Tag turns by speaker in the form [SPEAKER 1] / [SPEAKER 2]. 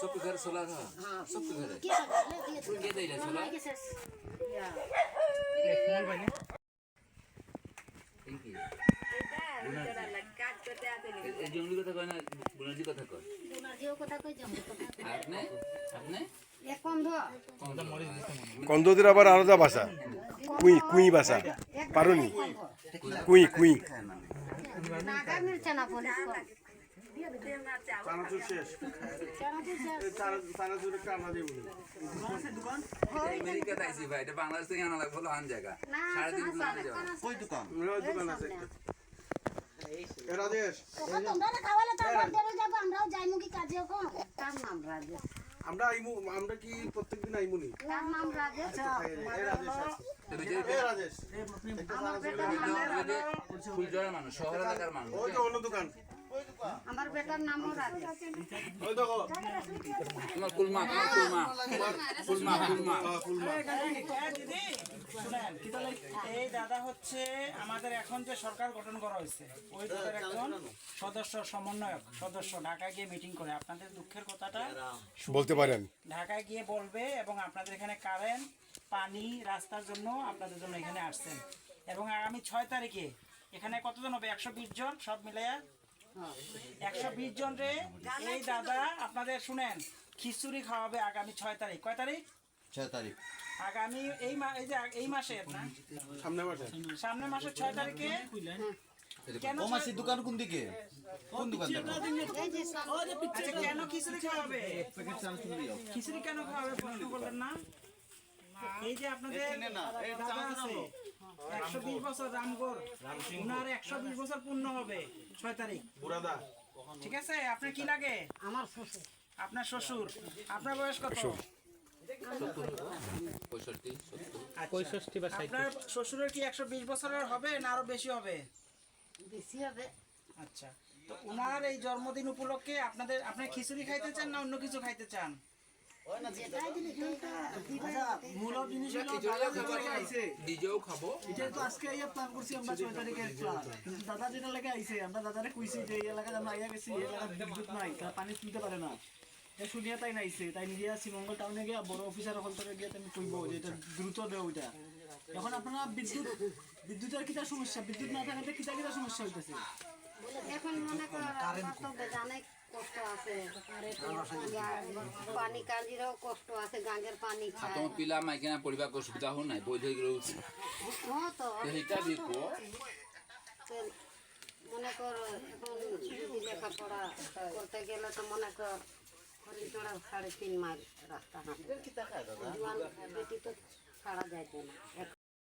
[SPEAKER 1] सबके घर सोलर है सबके घर है
[SPEAKER 2] किया ले दिए थे
[SPEAKER 1] के देले सोलर
[SPEAKER 2] माई के से या
[SPEAKER 1] থ্যাংক ইউ এই জঙ্গলি কথা কয় না বুনাজি কথা কয়
[SPEAKER 2] दोना जियो কথা কই যাম
[SPEAKER 1] আর আপনি আপনি
[SPEAKER 2] এক কন্ধ
[SPEAKER 3] কন্দদের আবার আলাদা ভাষা কুই কুই ভাষা পারুনি কুই কুই
[SPEAKER 4] চানাচুর শেষ চানাচুরের কানা দিয়ে বলি
[SPEAKER 1] আমেরিকাতে আইছি ভাই এটা বাংলাদেশ থেকে আনা লাগবে হান জায়গা সাড়ে তিন
[SPEAKER 4] ওই দোকান ওই দোকান আছে রাজেশ
[SPEAKER 2] তোমরা খাওয়ালে তো আমরা
[SPEAKER 4] আমরা আইমু আমরা কি প্রত্যেকদিন
[SPEAKER 2] নাম
[SPEAKER 1] ফুলজোড়ার মানুষ শহর এলাকার মানুষ
[SPEAKER 4] ওই তো অন্য দোকান
[SPEAKER 2] আমার বেটার নামও রাজেশ।
[SPEAKER 1] তোমার কুলমা তোমার কুলমা। কুলমা কুলমা।
[SPEAKER 5] দিদি এই দাদা হচ্ছে আমাদের এখন যে সরকার গঠন করা হয়েছে ওই দলের একজন সদস্য সমন্বয়ক সদস্য ঢাকায় গিয়ে মিটিং করে। আপনাদের দুঃখের কথাটা
[SPEAKER 3] বলতে পারেন।
[SPEAKER 5] ঢাকায় গিয়ে বলবে এবং আপনাদের এখানে কারেন্ট পানি রাস্তার জন্য আপনাদের জন্য এখানে আসছেন। এবং আগামী ছয় তারিখে এখানে কতজন হবে? একশো বিশ জন সব মিলাইয়া একশো বিশ জন রে। এই দাদা আপনাদের শুনেন খিচুড়ি খাওয়াবে আগামী ছয় তারিখ। কয় তারিখ?
[SPEAKER 6] ছয় তারিখ।
[SPEAKER 5] আগামী এই এই যে এই মাসের না?
[SPEAKER 4] সামনে মাসে
[SPEAKER 5] সামনের মাসের ছয় তারিখে?
[SPEAKER 6] দোকান কোন দিকে? কোন দোকান
[SPEAKER 5] আচ্ছা, কেন খিচুড়ি খাওয়াবে? খিচুড়ি কেন খাওয়াবে প্রশ্ন করলেন না? এই যে আপনাদের দাদা আছে। একশো বিশ বছর রামগড়। উনার একশো বিশ বছর পূর্ণ হবে ছয় তারিখ।
[SPEAKER 4] বুড়াদা
[SPEAKER 5] ঠিক আছে? আপনার কি লাগে?
[SPEAKER 2] আমার শ্বশুর।
[SPEAKER 5] আপনার শ্বশুর। আপনার বয়স কত? আপনার শ্বশুরের কি একশো বিশ বছরের হবে না আরও বেশি হবে?
[SPEAKER 2] বেশি হবে।
[SPEAKER 5] আচ্ছা। তো ওনার এই জন্মদিন উপলক্ষে আপনাদের আপনার খিচুড়ি খাইতে চান না অন্য কিছু খাইতে চান?
[SPEAKER 7] তাই তাই শ্রীমঙ্গল টাউনে গিয়া, বড় অফিসার হল গিয়ে কইব যে দ্রুত এখন আপনারা বিদ্যুৎ বিদ্যুতের কিটা সমস্যা, বিদ্যুৎ না থাকাতে কিটা কিটা সমস্যা হইতেছে
[SPEAKER 2] এখন মনে অনেক কষ্ট আছে। পানি কাজিরও কষ্ট আছে গাঙ্গের পানি খায়।
[SPEAKER 1] তোমার পিলা মাইকিনা পড়িবাকে অসুবিধা হো নাই? বই ধরে রয়েছে
[SPEAKER 2] হ্যাঁ তো
[SPEAKER 1] সেইটা হ্যাঁ
[SPEAKER 2] দেখো। মনে কর এখন লেখাপড়া করতে গেলে তো মনে কর হরিচড়া সাড়ে